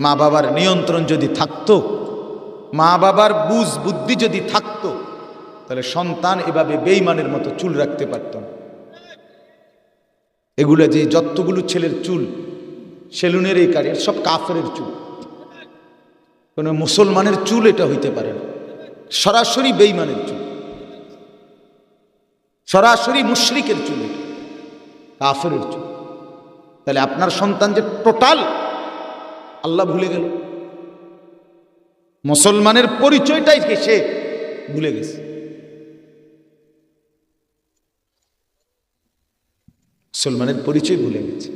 মা বাবার নিয়ন্ত্রণ যদি থাকতো, মা বাবার বুঝ বুদ্ধি যদি থাকতো, তাহলে সন্তান এভাবে বেইমানের মতো চুল রাখতে পারত না। এগুলো যে যতগুলো ছেলের চুল, সেলুনের এই কারি সব কাফের চুল। কোনো মুসলমানের চুল এটা হইতে পারে না। সরাসরি বেইমানের চুল। সরাসরি মুশরিকের চুল এটা কাফের চুল। তাহলে আপনার সন্তান যে টোটাল আল্লাহ ভুলে গেল। মুসলমানের পরিচয়টাই সে ভুলে গেছে। মুসলমানের পরিচয় ভুলে গেছে।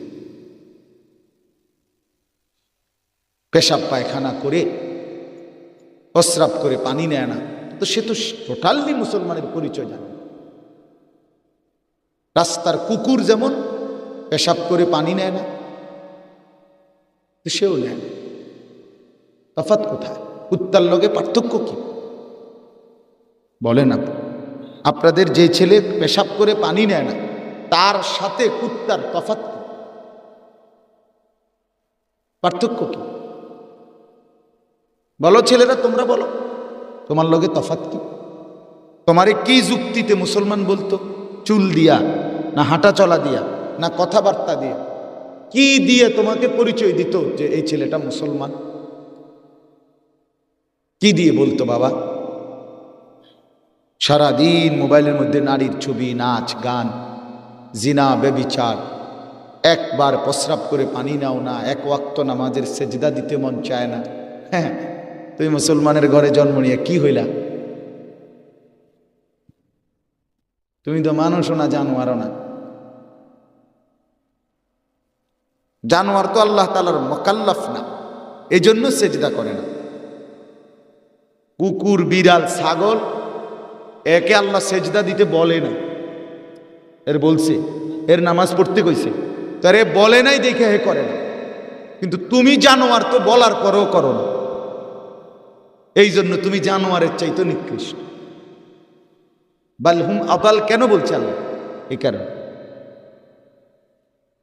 পেশাব পায়খানা করে প্রস্রাব করে পানি নেয় না। তো সে তো টোটালি মুসলমানের পরিচয় জানে রাস্তার কুকুর যেমন পেশাব করে পানি নেয় না সেও নেয়। না তফাৎ কোথায়? কুত্তার লগে পার্থক্য কি? বলেন আপনি আপনাদের যে ছেলে পেশাব করে পানি নেয় না, তার সাথে কুত্তার তফাৎ পার্থক্য কি? বলো ছেলেরা, তোমরা বলো। তোমার লগে তফাৎ কি? তোমারে কি যুক্তিতে মুসলমান বলতো? চুল দিয়া, না হাঁটা চলা দিয়া, না কথাবার্তা দিয়া? কি দিয়ে তোমাকে পরিচয় দিত যে এই ছেলেটা মুসলমান? কি দিয়ে বলতো বাবা? সারাদিন মোবাইলের মধ্যে নারীর ছবি, নাচ, গান, জিনা বেবিচার একবার প্রস্রাব করে পানি নাও না, এক ওয়াক্ত নামাজের সেজদা দিতে মন চায় না। হ্যাঁ তুই মুসলমানের ঘরে জন্ম নিয়ে কি হইলা? তুমি তো মানুষও না জানো আরও না। জানোয়ার তো আল্লাহ তালার মকাল্লাফ না এই জন্য সেজদা করে না। কুকুর, বিড়াল, ছাগল, একে আল্লাহ সেজদা দিতে বলে না। এর বলছে, এর নামাজ পড়তে কইছে তার এ বলে নাই দেখে হে করে না। কিন্তু তুমি জানোয়ার তো বলার পরেও করো না। এই জন্য তুমি জানোয়ারের চাইতো নিকৃষ্ট। বালহুম আবাল কেন বলছে আল্লাহ? এই কারণে।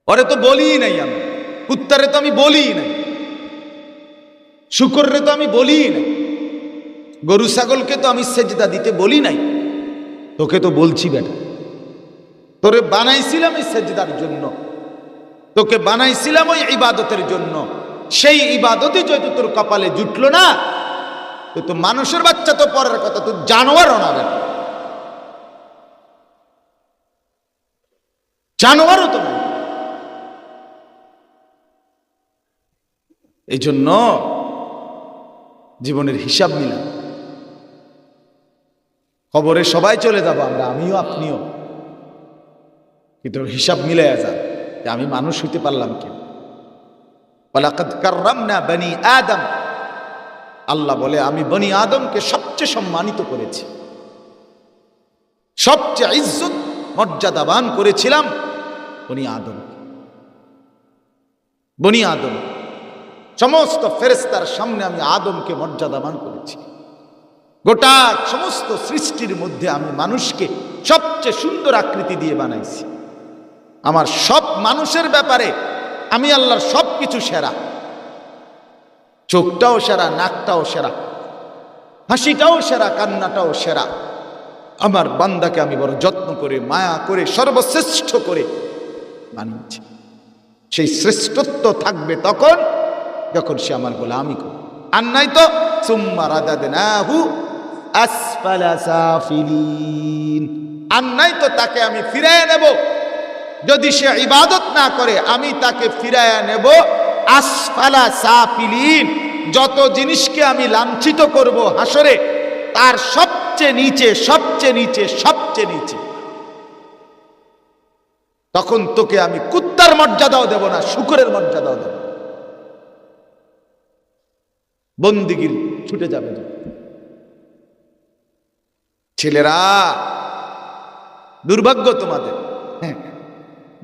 ওরে তো বলিই নাই আমি। কুত্তারে তো আমি বলিই নাই শুকররে তো আমি বলিই নাই গরু ছাগলকে তো আমি সেজদা দিতে বলি নাই। তোকে তো বলছি বেটা। তোরে বানাইছিলাম এই সেজদার জন্য। তোকে বানাইছিলাম ওই ইবাদতের জন্য। সেই ইবাদতই যেহেতু তোর কপালে জুটলো না, তো তো মানুষের বাচ্চা তো পরের কথা তুই জানোয়ারও না বেটা। জানোয়ারও তো না এই জন্য জীবনের হিসাব নিলাম। খবরে সবাই চলে যাব আমরা, আমিও আপনিও। কিন্তু হিসাব মিলে যা যে আমি মানুষ হইতে পারলাম কি ওয়ালাকাদ বনি আদম। আল্লাহ বলে, আমি বনি আদমকে সবচেয়ে সম্মানিত করেছি। সবচেয়ে ইজ্জত, মর্যাদাবান করেছিলাম বনি আদম বনি আদম সমস্ত ফেরেস্তার সামনে আমি আদমকে মর্যাদাবান করেছি। গোটা সমস্ত সৃষ্টির মধ্যে আমি মানুষকে সবচেয়ে সুন্দর আকৃতি দিয়ে বানাইছি। আমার সব মানুষের ব্যাপারে আমি আল্লাহর সব কিছু সেরা। চোখটাও সেরা, নাকটাও সেরা, হাসিটাও সেরা, কান্নাটাও সেরা। আমার বান্দাকে আমি বড় যত্ন করে, মায়া করে, সর্বশ্রেষ্ঠ করে বানিয়েছি। সেই শ্রেষ্ঠত্ব থাকবে তখন যখন সে আমার গোলামি করবে আর নাই তো আর নাই তো তাকে আমি ফিরায় নেব। যদি সে ইবাদত না করে, আমি তাকে ফিরায় নেব আসফালা সাফিলিন। যত জিনিসকে আমি লাঞ্ছিত করব হাসরে, তার সবচেয়ে নিচে সবচেয়ে নিচে সবচেয়ে নিচে। তখন তোকে আমি কুত্তার মর্যাদাও দেব না, শুকুরের মর্যাদাও দেব না। বন্দিগির ছুটে যাবে। ছেলেরা, দুর্ভাগ্য তোমাদের। হ্যাঁ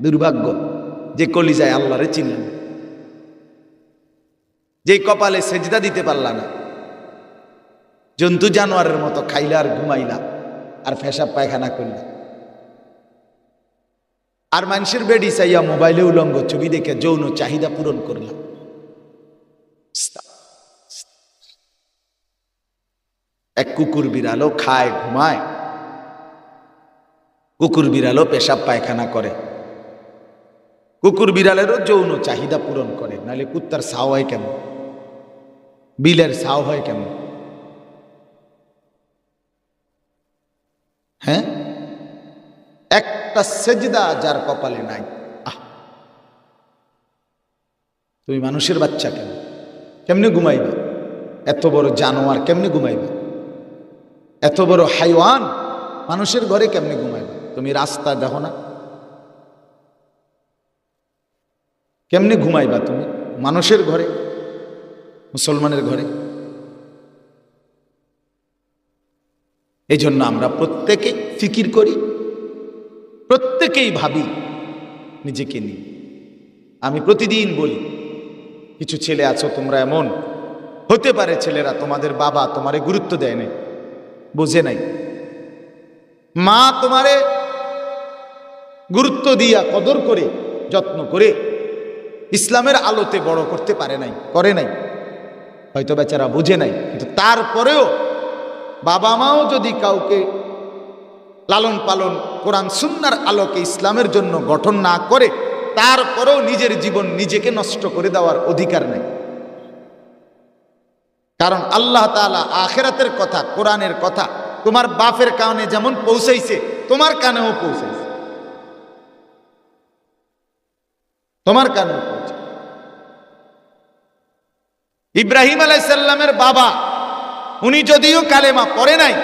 দুর্ভাগ্য। যে কলিজায় আল্লাহরে চিনলেন যে কপালে সেজদা দিতে পারলা না। জন্তু জানোয়ারের মতো খাইলা আর ঘুমাইলা, আর ফেসাব পায়খানা করলা। আর মানুষের বেডি চাইয়া মোবাইলে উলঙ্গ ছবি দেখে যৌন চাহিদা পূরণ করলাম এক কুকুর বিড়ালও খায়, ঘুমায়। কুকুর বিড়ালও পেশাব পায়খানা করে। কুকুর বিড়ালেরও যৌন চাহিদা পূরণ করে, নাহলে কুত্তার সাও হয় কেমন? বিলের সাও হয় কেমন? হ্যাঁ? একটা সেজদা যার কপালে নাই। তুমি মানুষের বাচ্চা কেন? কেমনে ঘুমাইবে? এত বড় জানোয়ার কেমনে ঘুমাইবা? এত বড় হাইওয়ান, মানুষের ঘরে কেমনে ঘুমাইবা? তুমি রাস্তা দেখো না। কেমনে ঘুমাইবা তুমি? মানুষের ঘরে, মুসলমানের ঘরে। এই জন্য আমরা প্রত্যেকে ফিকির করি, প্রত্যেকেই ভাবি, নিজেকে নিয়ে। আমি প্রতিদিন বলি, কিছু ছেলে আছো, তোমরা এমন। হতে পারে ছেলেরা তোমাদের বাবা তোমারে গুরুত্ব দেয় নাই। বোঝে নাই। মা তোমারে গুরুত্ব দিয়া কদর করে, যত্ন করে ইসলামের আলোতে বড় করতে পারে নাই, করে নাই। হয়তো বেচারা বুঝে নাই, কিন্তু তারপরেও বাবা মাও যদি কাউকে লালন পালন, কোরআন সুন্নার আলোকে ইসলামের জন্য গঠন না করে, তারপরেও নিজের জীবন নিজেকে নষ্ট করে দেওয়ার অধিকার নেই। কারণ আল্লাহ তাআলা আখেরাতের কথা, কোরআনের কথা, তোমার বাপের কারণে যেমন পৌঁছাইছে, তোমার কানেও পৌঁছাইছে। তোমার কানেও পৌঁছে ইব্রাহিম আলাইসাল্লামের বাবা, উনি যদিও কালেমা পড়ে নাই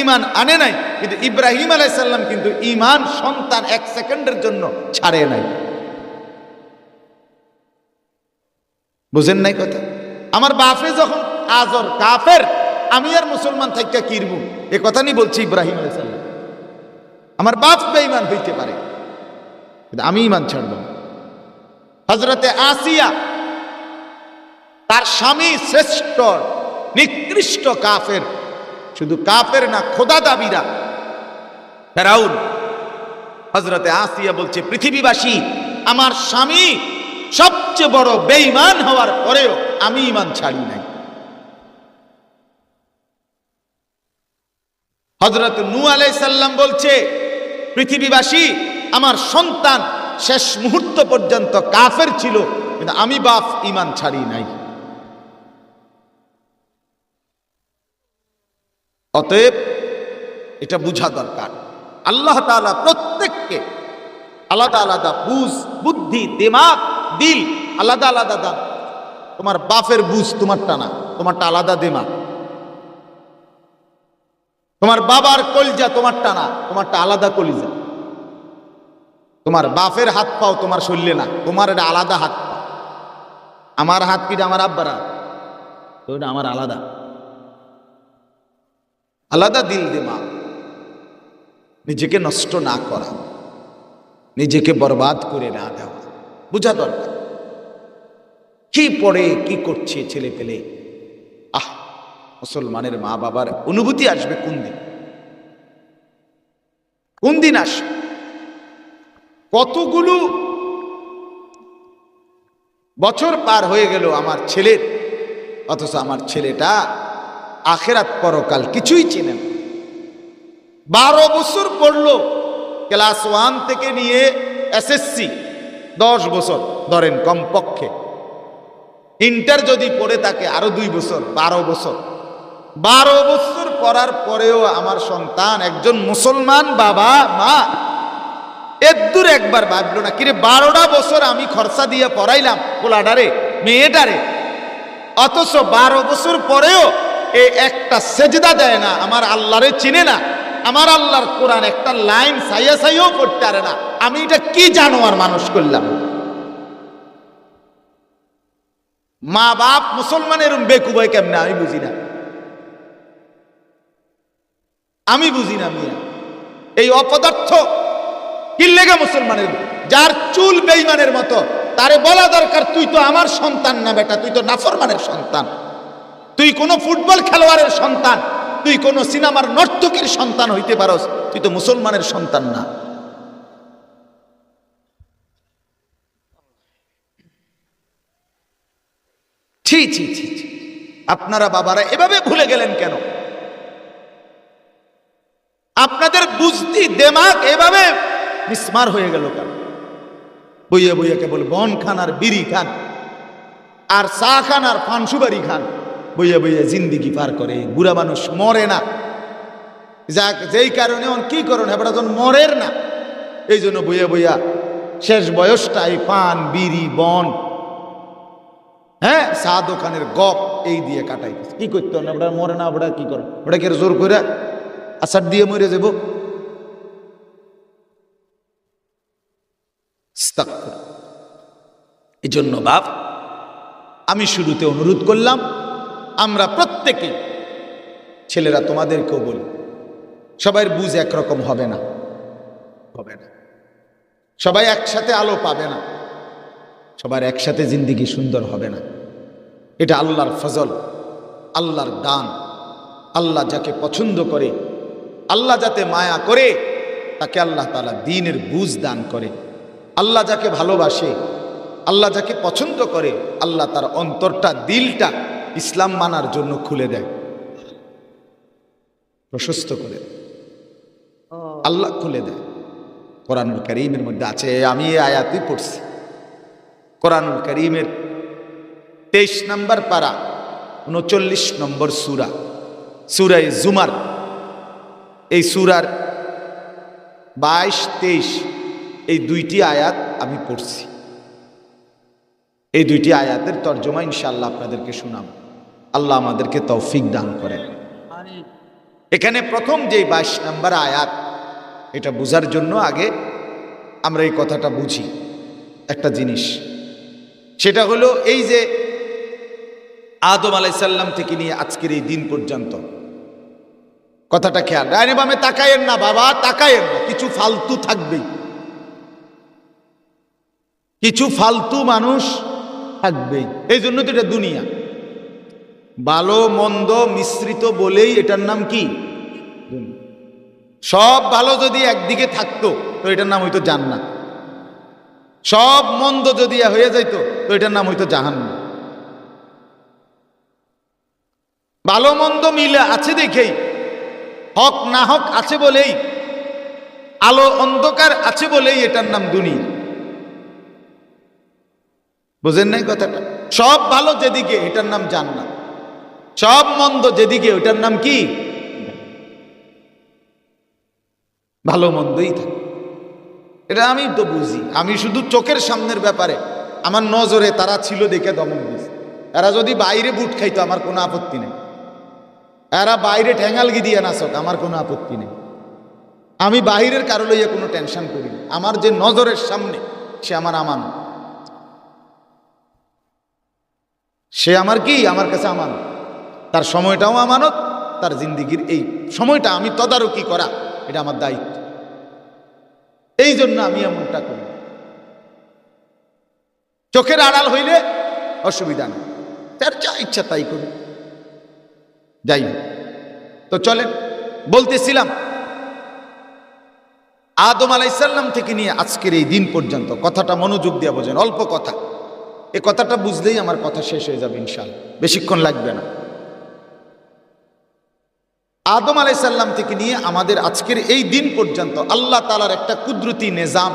ইমান আনে নাই, কিন্তু ইব্রাহিম আলাইসাল্লাম কিন্তু ইমান সন্তান এক সেকেন্ডের জন্য ছাড়ে নাই। বুঝেন নাই কথা? আমার বাপে যখন আজর কাফের, আমি আর মুসলমান থাইকা কিরব এ কথা নি বলছি ইব্রাহিম আলাইসাল্লাম আমার বাপ বেঈমান হইতে পারে, কিন্তু আমি ইমান ছাড়ব। হজরতে আসিয়া তার স্বামী শ্রেষ্ঠ, নিকৃষ্ট কাফের, শুধু কাফের না, খোদা দাবিরা। ফেরাউন হজরতে আসিয়া বলছে, পৃথিবীবাসী, আমার স্বামী সবচেয়ে বড় বেঈমান হওয়ার পরেও আমি ইমান ছাড়ি নাই। হজরত নু আলাইসাল্লাম বলছে, পৃথিবীবাসী, আমার সন্তান শেষ মুহূর্ত পর্যন্ত কাফের ছিল, কিন্তু আমি বাপ ইমান ছাড়ি নাই। অতএব এটা বুঝা দরকার। আল্লাহ তাআলা প্রত্যেককে আলাদা আলাদা বুঝ, বুদ্ধি, দিমাগ, দিল, আলাদা আলাদা দান তোমার বাপের বুঝ তোমারটা না, তোমারটা আলাদা দিমাগ। তোমার বাবার কলিজা তোমারটা না তোমারটা আলাদা কলিজা। তোমার বাপের হাত পাও তোমার শরীরে না, তোমার এটা আলাদা হাত পা। আমার হাত পিঠে আমার আব্বার হাত? তো এটা আমার আলাদা। আলাদা দিল দিমাগ নিজেকে নষ্ট না করা। নিজেকে বরবাদ করে না দেওয়া। বোঝা দরকার। কি পড়ে, কি করছে ছেলে পেলে মুসলমানের মা বাবার অনুভূতি আসবে কোন দিন? কোন দিন আসবে? কতগুলো বছর পার হয়ে গেল আমার ছেলের, অথচ আমার ছেলেটা আখেরাত পরকাল কিছুই চেনে না। বারো বছর পড়ল ক্লাস ওয়ান থেকে নিয়ে এসএসসি, দশ বছর, ধরেন কমপক্ষে। ইন্টার যদি পড়ে থাকে আরও দুই বছর, বারো বছর। বারো বছর পড়ার পরেও আমার সন্তান একজন মুসলমান বাবা, মা। এদূর একবার ভাবলো না, কিরে, বারোটা বছর আমি খরচা দিয়ে পড়াইলাম, পোলাডারে মেয়েটারে অথচ বারো বছর পরেও এ একটা সেজদা দেয় না, আমার আল্লাহরে চিনে না। আমার আল্লাহর কোরআন একটা লাইন সাইয়া সাইয়াও করতে পারে না। আমি এটা কি জানো আর মানুষ করলাম? মা বাপ মুসলমানের বেকুবাই কেমনে আমি বুঝি না। আমি বুঝি না মিয়া। এই অপদার্থ কি লেগে মুসলমানের? যার চুল বেইমানের মতো, তারে বলা দরকার, তুই তো আমার সন্তান না বেটা, তুই তো নাফরমানের সন্তান। তুই কোনো ফুটবল খেলোয়াড়ের সন্তান, তুই কোনো সিনেমার নর্তকীর সন্তান হইতে পারস, তুই তো মুসলমানের সন্তান না। ছি ছি ছি। আপনারা বাবারা এভাবে ভুলে গেলেন কেন আপনাদের বুঝতি দেমাগ এভাবে? মিসমার হয়ে গেল কেন? বইয়ে বইয়ে কেবল বন খান আর বিড়ি খান, আর চা খান আর ফানসুবারি খান। বইয়ে বইয়ে জিন্দিগি পার করে, বুড়া মানুষ মরে না। যাক, যেই কারণে অন কি করুন হেবড়া যখন মরের না। এই জন্য বইয়া বইয়া শেষ বয়সটাই পান, বিড়ি, বন হ্যাঁ চা দোকানের গপ এই দিয়ে কাটাই কি করতো না ওটা মরে না ওটা কি করে ওটা কি আর জোর করে আসার দিয়ে মরে যাব। এই জন্য বাপ, আমি শুরুতে অনুরোধ করলাম, আমরা প্রত্যেকে ছেলেরা তোমাদেরকেও বলি সবার বুঝ একরকম হবে না। হবে না। সবাই একসাথে আলো পাবে না। সবার একসাথে জিন্দিগি সুন্দর হবে না। এটা আল্লাহর ফজল, আল্লাহর দান। আল্লাহ যাকে পছন্দ করে, আল্লাহ যাতে মায়া করে, তাকে আল্লাহ তালা দিনের বুঝ দান করে। আল্লাহ যাকে ভালোবাসে আল্লাহ যাকে পছন্দ করে আল্লাহ তার অন্তরটা দিলটা ইসলাম মানার জন্য খুলে দেয়। প্রশস্ত করে। আল্লাহ খুলে দেয়। কোরআনুল করিমের মধ্যে আছে আমি এই আয়াতই পড়ছি। কোরআনুল করিমের তেইশ নম্বর পারা উনচল্লিশ নম্বর সুরা সুরাই জুমার। এই সুরার বাইশ তেইশ এই দুইটি আয়াত আমি পড়ছি। এই দুইটি আয়াতের তর্জমা ইনশাল্লাহ আপনাদেরকে শোনাব। আল্লাহ আমাদেরকে তৌফিক দান করেন। এখানে প্রথম যে বাইশ নাম্বার আয়াত, এটা বোঝার জন্য আগে আমরা এই কথাটা বুঝি। একটা জিনিস, সেটা হলো এই যে আদম আলাইসাল্লাম থেকে নিয়ে আজকের এই দিন পর্যন্ত। কথাটা খেয়াল, ডাইনে বামে তাকায়েন না বাবা, তাকায়েন না, কিছু ফালতু থাকবেই। কিছু ফালতু মানুষ থাকবেই এই জন্য তো এটা দুনিয়া। ভালো, মন্দ, মিশ্রিত বলেই এটার নাম কি? সব ভালো যদি একদিকে থাকতো, তো এটার নাম হইতো জান্নাত। সব মন্দ যদি হয়ে যাইত, তো এটার নাম হইতো জাহান্নাম। ভালো, মন্দ মিলে আছে দেখেই। হক, না হক আছে বলেই। আলো, অন্ধকার আছে বলেই এটার নাম দুনিয়া। বুঝেন নাই কথাটা? সব ভালো যেদিকে, এটার নাম জান্নাত। সব মন্দ যেদিকে, ওটার নাম কি? ভালো মন্দই থাকে। এটা আমি তো বুঝি। আমি শুধু চোখের সামনের ব্যাপারে, আমার নজরে তারা ছিল দেখে দমন দিয়েছে এরা যদি বাইরে বুট খাইতো, আমার কোনো আপত্তি নেই। এরা বাইরে ঠ্যাঙ্গালগি দিয়ে নাচক আমার কোনো আপত্তি নেই। আমি বাহিরের কারও লইয়া কোনো টেনশন করি আমার যে নজরের সামনে, সে আমার আমান সে আমার কি? আমার কাছে আমানত। তার সময়টাও আমানত, তার জিন্দিগির এই সময়টা আমি তদারকি করা, এটা আমার দায়িত্ব। এই জন্য আমি এমনটা করি। চোখের আড়াল হইলে অসুবিধা নেই। তার যা ইচ্ছা তাই করি যাই। তো চলেন, বলতেছিলাম, আদম আলাইসাল্লাম থেকে নিয়ে আজকের এই দিন পর্যন্ত কথাটা মনোযোগ দিয়ে বোঝেন, অল্প কথা। এ কথাটা বুঝলেই আমার কথা শেষ হয়ে যাবে ইনশাল বেশিক্ষণ লাগবে না। আদম আলাইসাল্লাম থেকে নিয়ে আমাদের আজকের এই দিন পর্যন্ত আল্লাহ তালার একটা কুদরতি নিজাম,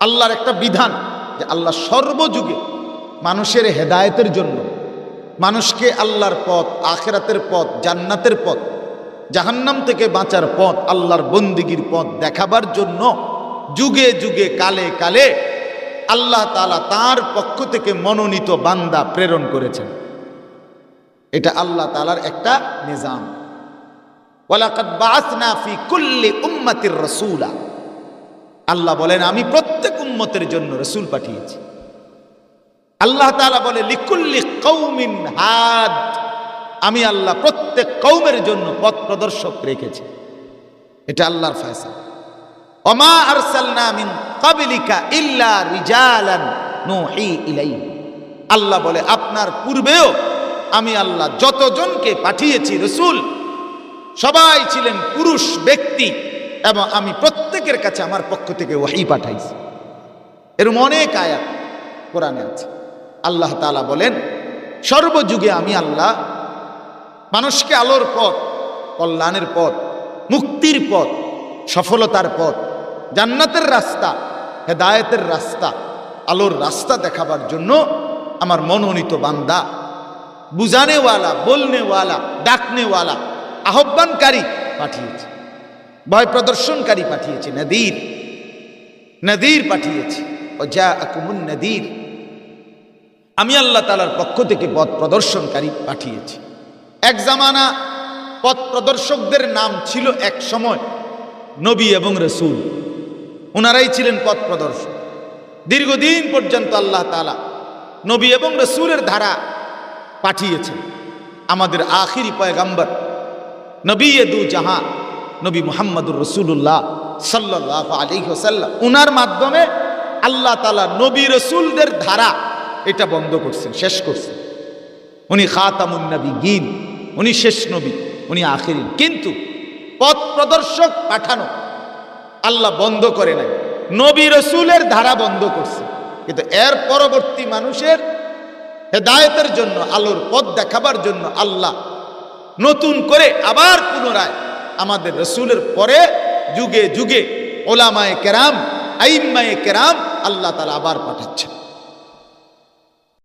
আল্লাহর একটা বিধান যে আল্লাহ সর্বযুগে মানুষের হেদায়তের জন্য মানুষকে আল্লাহর পথ, আখেরাতের পথ, জান্নাতের পথ, জাহান্নাম থেকে বাঁচার পথ, আল্লাহর বন্দিগির পথ দেখাবার জন্য যুগে যুগে, কালে কালে আল্লাহ তালা তার পক্ষ থেকে মনোনীত বান্দা প্রেরণ করেছেন। এটা আল্লাহ তালার একটা নিজাম। আল্লাহ বলেন, আমি প্রত্যেক উম্মতের জন্য রসুল পাঠিয়েছি। আল্লাহ তাআলা বলে, লিকুল্লি কৌমিন হাদ। আমি আল্লাহ প্রত্যেক কৌমের জন্য পথ প্রদর্শক রেখেছি। এটা আল্লাহর ফয়সালা। ওমা আরসালনা মিন ক্বাবলিকা ইল্লা রিজালান নুহি ইলাইহি। আল্লাহ বলে, আপনার পূর্বেও আমি আল্লাহ যতজনকে পাঠিয়েছি রসুল, সবাই ছিলেন পুরুষ ব্যক্তি এবং আমি প্রত্যেকের কাছে আমার পক্ষ থেকে ওয়াহি পাঠাইছি। এরম অনেক আয়াত কোরআনে আছে। আল্লাহ তাআলা বলেন, সর্বযুগে আমি আল্লাহ মানুষকে আলোর পথ, কল্যাণের পথ, মুক্তির পথ, সফলতার পথ, জান্নাতের রাস্তা হেদায়েতের রাস্তা, আলোর রাস্তা দেখাবার জন্য আমার মনোনীত বান্দা, বুঝানেওয়ালা, বলনেওয়ালা, ডাকনেওয়ালা, আহ্বানকারী পাঠিয়েছে, ভয় প্রদর্শনকারী পাঠিয়েছে, নদীর নদীর পাঠিয়েছে ও যা আকুমুন নদীর। আমি আল্লাহ তালার পক্ষ থেকে পথ প্রদর্শনকারী পাঠিয়েছি। এক জামানা পথ প্রদর্শকদের নাম ছিল এক সময় নবী এবং রসুল। ওনারাই ছিলেন পথ প্রদর্শক। দীর্ঘদিন পর্যন্ত আল্লাহ তালা নবী এবং রসুলের ধারা পাঠিয়েছেন। আমাদের আখিরি পয়গাম্বর নবী দু জাহাঁ নবী মুহাম্মদুর রসুল্লাহ সাল্লাহ আলী হোসাল্লাম উনার মাধ্যমে আল্লাহ তালা নবী রসুলদের ধারা এটা বন্ধ করছেন, শেষ করছেন। উনি খাতামুন নবী গিন উনি শেষ নবী, উনি আখিরি কিন্তু পথ প্রদর্শক পাঠানো আল্লাহ বন্ধ করে নাই। নবী রসুলের ধারা বন্ধ করছে। কিন্তু এর পরবর্তী মানুষের হেদায়তের জন্য, আলোর পথ দেখাবার জন্য আল্লাহ নতুন করে আবার পুনরায় আমাদের রসুলের পরে যুগে যুগে ওলামায়ে কেরাম, আইম্মায়ে কেরাম আল্লাহ তারা আবার পাঠাচ্ছেন।